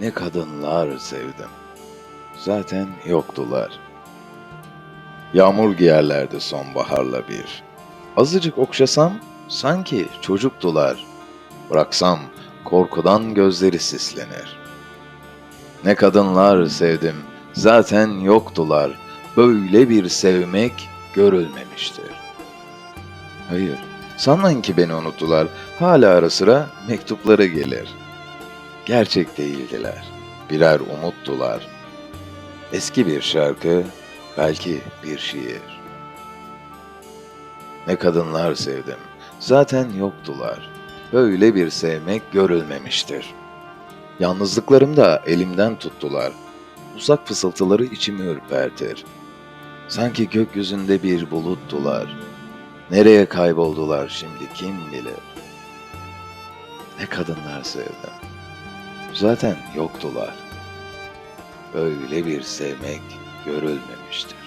Ne kadınlar sevdim. Zaten yoktular. Yağmur giyerlerdi sonbaharla bir. Azıcık okşasam sanki çocuktular. Bıraksam korkudan gözleri sislenir. Ne kadınlar sevdim, zaten yoktular. Böyle bir sevmek görülmemiştir. Hayır, sanmayın ki beni unuttular. Hala ara sıra mektupları gelir. Gerçek değildiler. Birer umuttular. Eski bir şarkı, belki bir şiir. Ne kadınlar sevdim. Zaten yoktular. Böyle bir sevmek görülmemiştir. Yalnızlıklarımda elimden tuttular. Uzak fısıltıları içimi ürpertir. Sanki gökyüzünde bir buluttular. Nereye kayboldular şimdi kim bilir. Ne kadınlar sevdim. Zaten yoktular. Böyle bir sevmek görülmemiştir.